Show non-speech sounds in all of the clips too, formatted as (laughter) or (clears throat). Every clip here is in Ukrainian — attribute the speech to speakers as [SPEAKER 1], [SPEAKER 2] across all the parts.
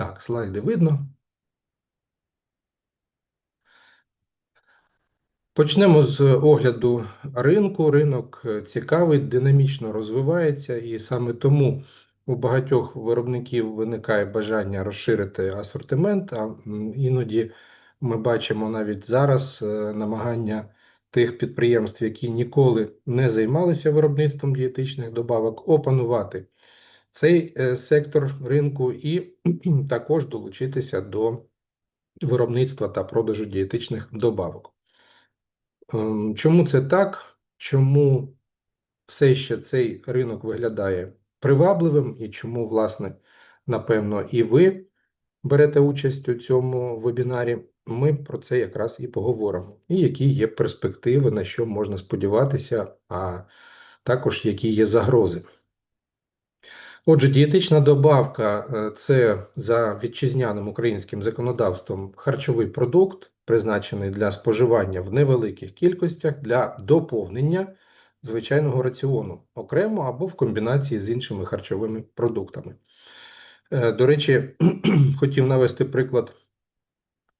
[SPEAKER 1] Так, слайди видно. Почнемо з огляду ринку. Ринок е, цікавий, динамічно розвивається, і саме тому у багатьох виробників виникає бажання розширити асортимент. А іноді ми бачимо навіть зараз е, намагання тих підприємств, які ніколи не займалися виробництвом дієтичних добавок, опанувати цей е, сектор ринку і (clears throat) також долучитися до виробництва та продажу дієтичних добавок. Ем, Чому це так? Чому все ще цей ринок виглядає привабливим і чому, власне, напевно, і ви берете участь у цьому вебінарі? Ми про це якраз і поговоримо. І які є перспективи, на що можна сподіватися, а також які є загрози. Отже, дієтична добавка е, це за вітчизняним українським законодавством харчовий продукт, призначений для споживання в невеликих кількостях для доповнення звичайного раціону окремо або в комбінації з іншими харчовими продуктами. Е, До речі, (clears throat) хотів навести приклад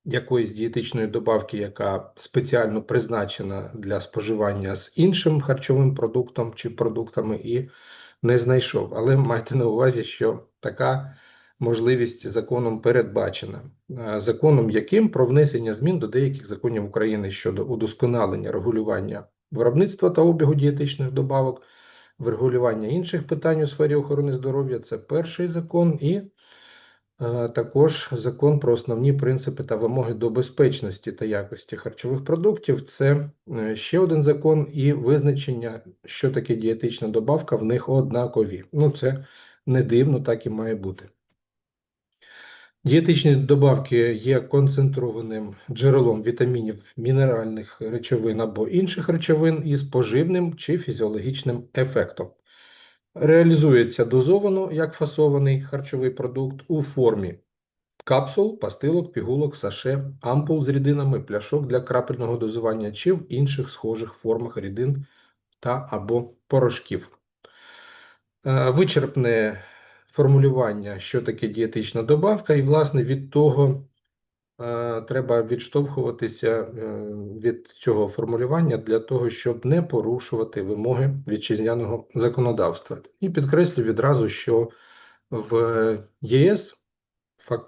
[SPEAKER 1] якоїсь дієтичної добавки, яка спеціально призначена для споживання з іншим харчовим продуктом чи продуктами, і не знайшов. Але майте на увазі, що така можливість законом передбачена. Законом яким про внесення змін до деяких законів України щодо удосконалення регулювання виробництва та обігу дієтичних добавок, врегулювання інших питань у сфері охорони здоров'я це перший закон, і також закон про основні принципи та вимоги до безпечності та якості харчових продуктів. Це е, ще один закон і визначення, що таке дієтична добавка, в них однакові. Ну, це не дивно, так і має бути. Дієтичні добавки є концентрованим джерелом вітамінів, мінеральних речовин або інших речовин із поживним чи фізіологічним ефектом. Реалізується дозовано як фасований харчовий продукт у формі капсул, пастилок, пігулок, саше, ампул з рідинами, пляшок для крапельного дозування чи в інших схожих формах рідин та або порошків. Е, Вичерпне формулювання, що таке дієтична добавка, і, власне, від того треба відштовхуватися е, від цього формулювання для того, щоб не порушувати вимоги вітчизняного законодавства. І підкреслю відразу, що в ЄС